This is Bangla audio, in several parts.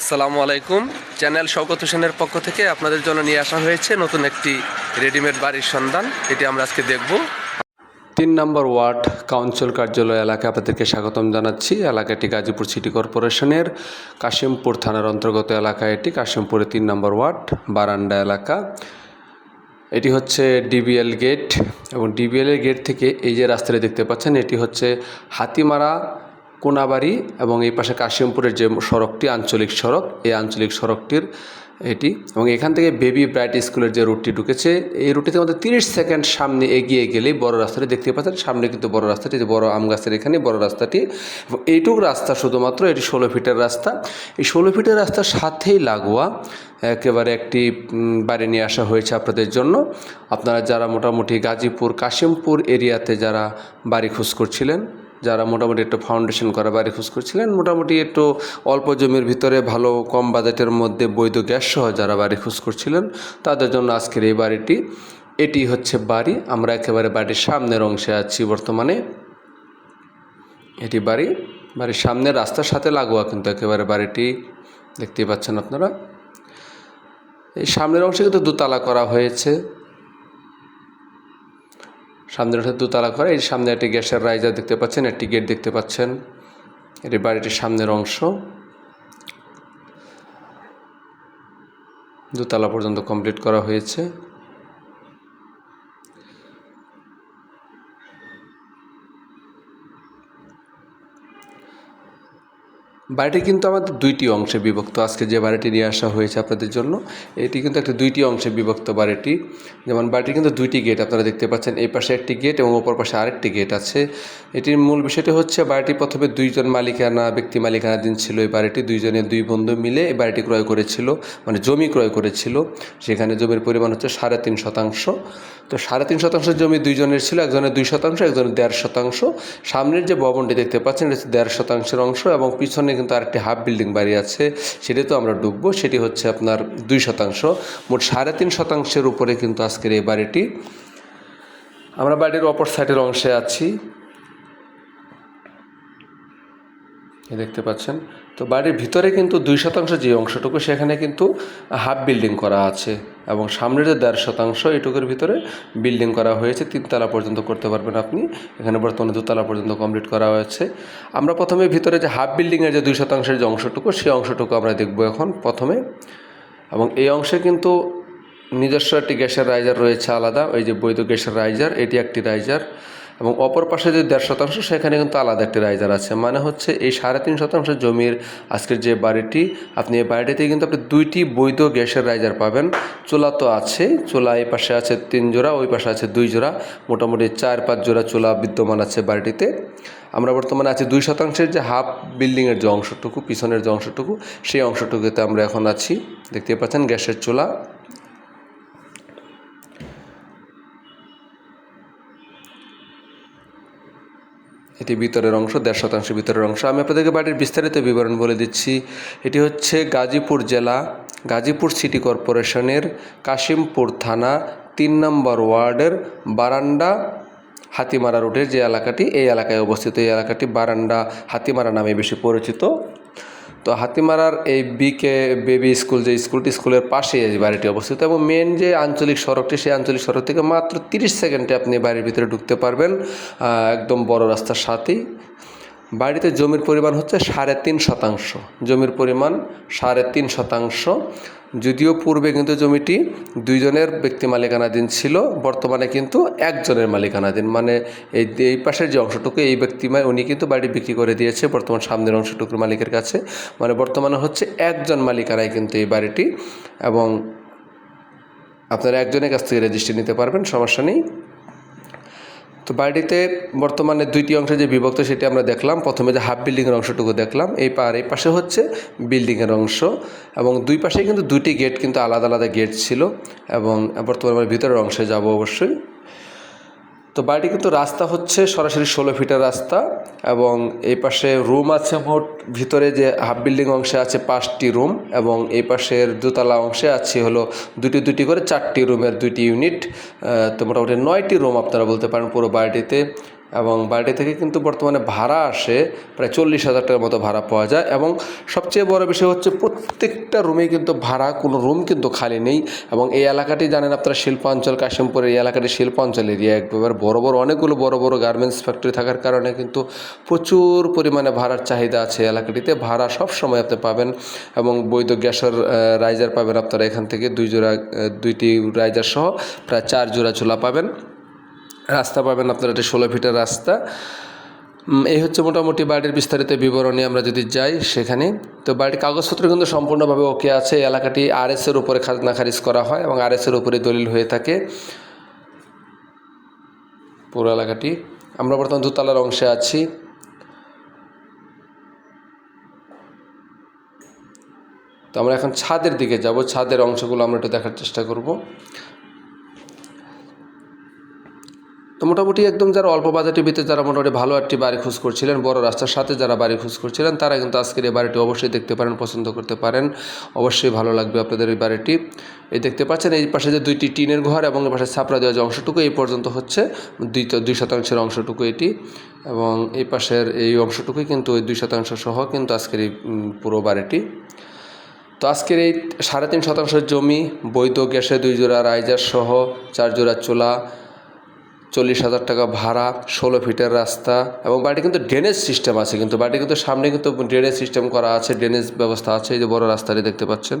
আসসালামু আলাইকুম। চ্যানেল শওকত হোসেনের পক্ষ থেকে আপনাদের জন্য নিয়ে আসা হয়েছে নতুন একটি রেডিমেড বাড়ির সন্ধান। এটি আমরা আজকে দেখব। তিন নম্বর ওয়ার্ড, কাউন্সিল কার্যালয় এলাকায় আপনাদেরকে স্বাগতম জানাচ্ছি। এলাকাটি গাজীপুর সিটি কর্পোরেশনের কাশিমপুর থানার অন্তর্গত এলাকা এটি কাশিমপুরের তিন নম্বর ওয়ার্ড বারান্ডা এলাকা। এটি হচ্ছে ডিবিএল গেট এবং ডিবিএল গেট থেকে এই যে রাস্তাটি দেখতে পাচ্ছেন, এটি হচ্ছে হাতিমারা কোনাবাড়ি এবং এই পাশে কাশিমপুরের যে সড়কটি, আঞ্চলিক সড়ক, এই আঞ্চলিক সড়কটির এটি এবং এখান থেকে বেবি ব্রাইট স্কুলের যে রুটটি ঢুকেছে, এই রুটটিতে আমাদের তিরিশ সেকেন্ড সামনে এগিয়ে গেলেই বড় রাস্তাটি দেখতে পাচ্ছেন। সামনে কিন্তু বড় রাস্তাটি যে বড় আম গাছের এখানে বড় রাস্তাটি এবং এইটুকু রাস্তা শুধুমাত্র, এটি ষোলো ফিটের রাস্তা। এই ষোলো ফিটের রাস্তার সাথেই লাগোয়া একেবারে একটি বাড়ি নিয়ে আসা হয়েছে আপনাদের জন্য। আপনারা যারা মোটামুটি গাজীপুর, কাশিমপুর এরিয়াতে যারা বাড়ি খোঁজ করছিলেন যারা মোটামুটি একটু ফাউন্ডেশন করা বাড়ি খোঁজ করছিলেন, মোটামুটি একটু অল্প জমির ভিতরে ভালো কম বাজেটের মধ্যে বৈধ গ্যাস সহ যারা বাড়ি খোঁজ করছিলেন, তাদের জন্য আজকের এই বাড়িটি, এটি হচ্ছে বাড়ি। আমরা একেবারে বাড়ির সামনের অংশে আছি বর্তমানে। এটি বাড়ি। বাড়ির সামনের রাস্তার সাথে লাগোয়া কিন্তু একেবারে বাড়িটি। দেখতেই পাচ্ছেন আপনারা। এই সামনের অংশে কিন্তু দোতলা করা হয়েছে। সামনের হচ্ছে দোতলা ঘর এর সামনে একটি গ্যাসের রাইজার দেখতে পাচ্ছেন, একটি গেট দেখতে পাচ্ছেন। এটি বাড়িটির সামনের অংশ। দোতলা পর্যন্ত কমপ্লিট করা হয়েছে। বাড়িটি কিন্তু আমাদের দুইটি অংশে বিভক্ত। আজকে যে বাড়িটি নিয়ে আসা হয়েছে আপনাদের জন্য, এটি কিন্তু একটা দুইটি অংশে বিভক্ত বাড়িটি। যেমন বাড়িটি কিন্তু দুইটি গেট আপনারা দেখতে পাচ্ছেন, এই পাশে একটি গেট এবং অপর পাশে আরেকটি গেট আছে। এটির মূল বিষয়টি হচ্ছে, বাড়িটি প্রথমে দুইজন মালিকানা, ব্যক্তি মালিকানাধীন ছিল এই বাড়িটি। দুইজনে দুই বন্ধু মিলে এই বাড়িটি ক্রয় করেছিল মানে জমি ক্রয় করেছিল। সেখানে জমির পরিমাণ হচ্ছে সাড়ে তিন শতাংশ। তো সাড়ে তিন শতাংশ জমি দুইজনের ছিল, একজনের দুই শতাংশ, একজনের দেড় শতাংশ। সামনের যে ভবনটি দেখতে পাচ্ছেন, এটা দেড় শতাংশের অংশ এবং পিছনে কিন্তু আরেকটি হাফ বিল্ডিং বাড়ি আছে সেটিতেও তো আমরা ডুববো সেটি হচ্ছে আপনার দুই শতাংশ। মোট সাড়ে তিন শতাংশের উপরে কিন্তু আজকের এই বাড়িটি। আমরা বাড়ির অপর সাইডের অংশে আছি। দেখতে পাচ্ছেন। তো বাড়ির ভিতরে কিন্তু দুই শতাংশ যে অংশটুকু, সেখানে কিন্তু হাফ বিল্ডিং করা আছে এবং সামনের যে দেড় শতাংশ, এটুকুর ভিতরে বিল্ডিং করা হয়েছে। তিনতলা পর্যন্ত করতে পারবেন আপনি। এখানে বর্তমানে দুতলা পর্যন্ত কমপ্লিট করা হয়েছে। আমরা প্রথমে ভিতরে যে হাফ বিল্ডিংয়ের যে দুই শতাংশের যে অংশটুকু, সেই অংশটুকু আমরা দেখব এখন প্রথমে। এবং এই অংশে কিন্তু নিজস্ব একটি গ্যাসের রাইজার রয়েছে আলাদা। ওই যে বৈধ গ্যাসের রাইজার এটি একটি রাইজার এবং অপর পাশে যে দেড় শতাংশ, সেখানে কিন্তু আলাদা একটি রাইজার আছে। মানে হচ্ছে এই সাড়ে তিন শতাংশ জমির আজকের যে বাড়িটি, আপনি এই বাড়িটিতে কিন্তু আপনি দুইটি বৈধ গ্যাসের রাইজার পাবেন। চুলা তো আছে, চুলা এই পাশে আছে তিন জোড়া, ওই পাশে আছে দুই জোড়া। মোটামুটি চার, পাঁচ জোড়া চুলা বিদ্যমান আছে বাড়িটিতে। আমরা বর্তমানে আছি দুই শতাংশের যে হাফ বিল্ডিংয়ের যে অংশটুকু, পিছনের যে অংশটুকু, সেই অংশটুকুতে আমরা এখন আছি। দেখতে পাচ্ছেন গ্যাসের চুলা। এটি ভিতরের অংশ, দেড় শতাংশ ভিতরের অংশ। আমি আপনাদেরকে বাড়ির বিস্তারিত বিবরণ বলে দিচ্ছি। এটি হচ্ছে গাজীপুর জেলা, গাজীপুর সিটি কর্পোরেশনের কাশিমপুর থানা, তিন নম্বর ওয়ার্ডের বারান্ডা হাতিমারা রোডের যে এলাকাটি, এই এলাকায় অবস্থিত এই এলাকাটি বারান্ডা হাতিমারা নামে বেশি পরিচিত। তো হাতিমারার এই বিকে বেবি স্কুল যে স্কুলটি স্কুলের পাশে এই বাড়িটি অবস্থিত এবং মেন যে আঞ্চলিক সড়কটি, সেই আঞ্চলিক সড়ক থেকে মাত্র তিরিশ সেকেন্ডে আপনি বাড়ির ভিতরে ঢুকতে পারবেন একদম বড় রাস্তার সাথেই। বাড়িতে জমির পরিমাণ হচ্ছে সাড়ে তিন শতাংশ। জমির পরিমাণ সাড়ে তিন শতাংশ। যদিও পূর্বে কিন্তু জমিটি দুইজনের ব্যক্তি মালিকানাধীন ছিল, বর্তমানে কিন্তু একজনের মালিকানাধীন। মানে এই এই পাশের যে অংশটুকু, এই ব্যক্তি উনি কিন্তু বাড়ি বিক্রি করে দিয়েছে, বর্তমান সামনের অংশটুকুর মালিকের কাছে। মানে বর্তমানে হচ্ছে একজন মালিকানায় কিন্তু এই বাড়িটি এবং আপনারা একজনের কাছ থেকে রেজিস্ট্রি নিতে পারবেন, সমস্যা নেই। তো বাড়িতে বর্তমানে দুইটি অংশে যে বিভক্ত সেটি আমরা দেখলাম। প্রথমে যে হাফ বিল্ডিংয়ের অংশটুকু দেখলাম। এই পার, এই পাশে হচ্ছে বিল্ডিংয়ের অংশ এবং দুই পাশে কিন্তু দুইটি গেট কিন্তু আলাদা আলাদা গেট ছিল এবং বর্তমানে আমরা ভিতরের অংশে যাব অবশ্যই। তো বাড়িটি কিন্তু রাস্তা হচ্ছে সরাসরি ষোলো ফিটের রাস্তা এবং এই পাশে রুম আছে মোট ভিতরে যে হাফ বিল্ডিং অংশে আছে পাঁচটি রুম এবং এই পাশের দোতলা অংশে আছে হলো দুটি দুটি করে চারটি রুমের দুইটি ইউনিট তো মোটামুটি নয়টি রুম আপনারা বলতে পারেন পুরো বাড়িটিতে। এবং বাড়িটি থেকে কিন্তু বর্তমানে ভাড়া আসে প্রায় চল্লিশ হাজার টাকার মতো ভাড়া পাওয়া যায় এবং সবচেয়ে বড় বিষয় হচ্ছে প্রত্যেকটা রুমে কিন্তু ভাড়া, কোনো রুম কিন্তু খালি নেই এবং এই এলাকাটি জানেন আপনারা শিল্পাঞ্চল, কাশিমপুরের এই এলাকাটি শিল্পাঞ্চল এরিয়া একবার বড় বড় অনেকগুলো বড় বড় গার্মেন্টস ফ্যাক্টরি থাকার কারণে কিন্তু প্রচুর পরিমাণে ভাড়ার চাহিদা আছে এলাকাটিতে। ভাড়া সব সময় আপনি পাবেন এবং বৈধ গ্যাসের রাইজার পাবেন আপনারা এখান থেকে, দুই জোড়া দুইটি রাইজার সহ প্রায় চার জোড়া চুলা পাবেন। রাস্তা পাবেন আপনারা এটা ষোলো ফিটের রাস্তা। এই হচ্ছে মোটামুটি বাড়ির বিস্তারিত বিবরণী, আমরা যদি যাই সেখানে। তো বাড়ির কাগজপত্র কিন্তু সম্পূর্ণভাবে ওকে আছে। এলাকাটি আরএসের উপরে খাজনা খারিজ করা হয় এবং আরএসের উপরে দলিল হয়ে থাকে। পুরো এলাকাটি। আমরা বর্তমান দোতলার অংশে আছি। তো আমরা এখন ছাদের দিকে যাব। ছাদের অংশগুলো আমরা একটু দেখার চেষ্টা করব তো মোটামুটি একদম যারা অল্প বাজেটের ভিতরে যারা মোটামুটি ভালো একটি বাড়ি খোঁজ করছিলেন, বড় রাস্তার সাথে যারা বাড়ি খোঁজ করছিলেন, তারা কিন্তু আজকের এই বাড়িটি অবশ্যই দেখতে পারেন, পছন্দ করতে পারেন। অবশ্যই ভালো লাগবে আপনাদের এই বাড়িটি। এই দেখতে পাচ্ছেন, এই পাশে যে দুইটি টিনের ঘর এবং এই পাশে ছাপড়া দেওয়া যে অংশটুকু, এই পর্যন্ত হচ্ছে দুই দুই শতাংশের অংশটুকু এটি। এবং এই পাশের এই অংশটুকুই কিন্তু ওই দুই শতাংশ সহ কিন্তু আজকের এই পুরো বাড়িটি। তো আজকের এই সাড়ে তিন শতাংশ জমি, বৈধ গ্যাসে দুই জোড়া রাইজার সহ চার জোড়া চোলা চল্লিশ হাজার টাকা ভাড়া, ষোলো ফিটের রাস্তা এবং বাড়িটি কিন্তু ড্রেনেজ সিস্টেম আছে কিন্তু বাড়িটি কিন্তু সামনে কিন্তু ড্রেনেজ সিস্টেম করা আছে ড্রেনেজ ব্যবস্থা আছে, এই যে বড় রাস্তাটি দেখতে পাচ্ছেন।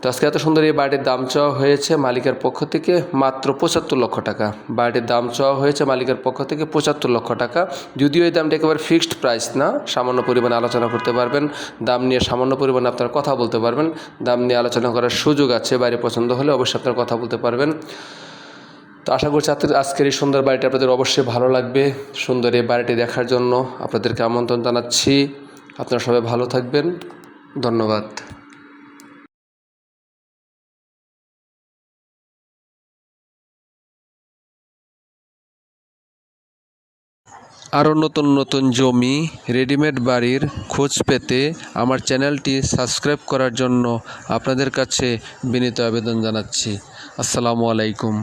তো আজকে এত সুন্দর এই বাড়িটির দাম চাওয়া হয়েছে মালিকের পক্ষ থেকে মাত্র পঁচাত্তর লক্ষ টাকা। বাড়িটির দাম চাওয়া হয়েছে মালিকের পক্ষ থেকে পঁচাত্তর লক্ষ টাকা। যদিও এই দামটা একেবারে ফিক্সড প্রাইস না, সামান্য পরিমাণে আলোচনা করতে পারবেন। দাম নিয়ে সামান্য পরিমাণে আপনারা কথা বলতে পারবেন। দাম নিয়ে আলোচনা করার সুযোগ আছে, বাড়ি পছন্দ হলে অবশ্যই আপনারা কথা বলতে পারবেন। তো আশা করছি আজকের এই সুন্দর বাড়িটি আপনাদের অবশ্যই ভালো লাগবে। সুন্দর এই বাড়িটি দেখার জন্য আপনাদেরকে আমন্ত্রণ জানাচ্ছি। আপনারা সবাই ভালো থাকবেন। ধন্যবাদ। আরও নতুন নতুন জমি, রেডিমেড বাড়ির খোঁজ পেতে আমার চ্যানেলটি সাবস্ক্রাইব করার জন্য আপনাদের কাছে বিনীত আবেদন জানাচ্ছি। আসসালামু আলাইকুম।